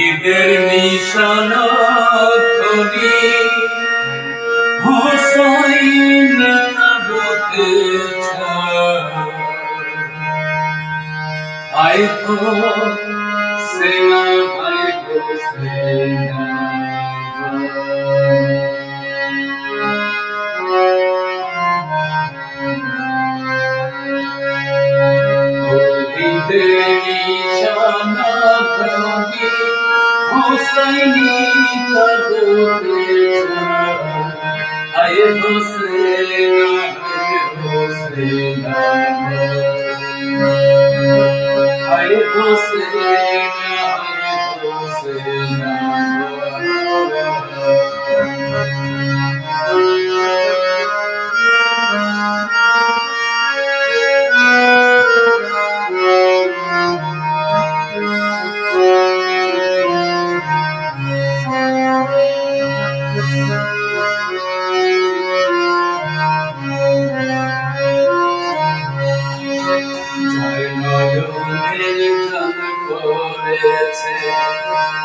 ঈদের নিশানা করি হোসাইন নবতে আয় তো সেনা আয় তো সেনা। নিশানা করি হোসাইনি করেছে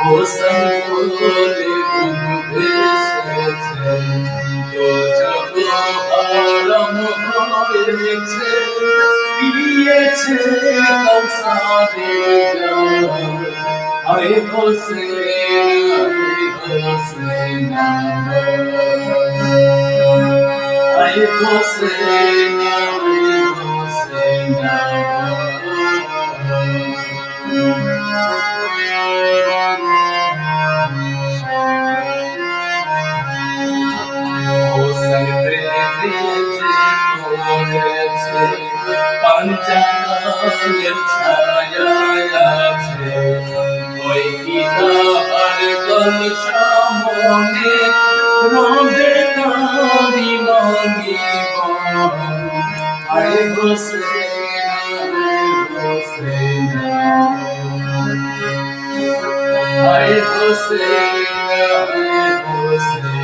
হোসেন বলে গুণ ভেসেছে তো যত আলম হয়েছে পিয়েছে কৌসারে আয় হোসেন হোসেন আয় হোসেন পঞ্চাঙ্গের ছায়ায় আছে। ওই গীতার গল রোদে তারি মনি আয় হোসেন হোসেন আয় হোসেন আয়